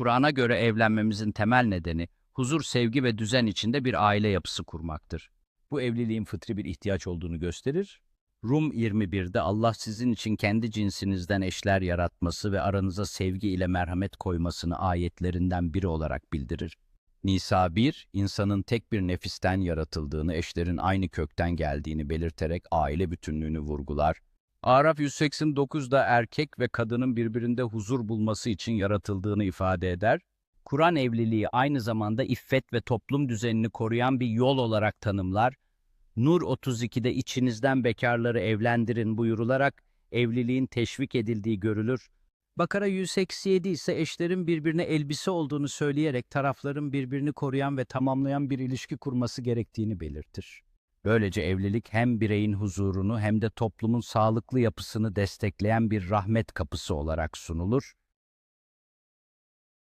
Kur'an'a göre evlenmemizin temel nedeni huzur, sevgi ve düzen içinde bir aile yapısı kurmaktır. Bu evliliğin fıtri bir ihtiyaç olduğunu gösterir. Rum 21'de Allah sizin için kendi cinsinizden eşler yaratması ve aranıza sevgi ile merhamet koymasını ayetlerinden biri olarak bildirir. Nisa 1, insanın tek bir nefisten yaratıldığını, eşlerin aynı kökten geldiğini belirterek aile bütünlüğünü vurgular. Araf 189'da erkek ve kadının birbirinde huzur bulması için yaratıldığını ifade eder. Kur'an evliliği aynı zamanda iffet ve toplum düzenini koruyan bir yol olarak tanımlar. Nur 32'de içinizden bekarları evlendirin buyurularak evliliğin teşvik edildiği görülür. Bakara 187 ise eşlerin birbirine elbise olduğunu söyleyerek tarafların birbirini koruyan ve tamamlayan bir ilişki kurması gerektiğini belirtir. Böylece evlilik hem bireyin huzurunu hem de toplumun sağlıklı yapısını destekleyen bir rahmet kapısı olarak sunulur.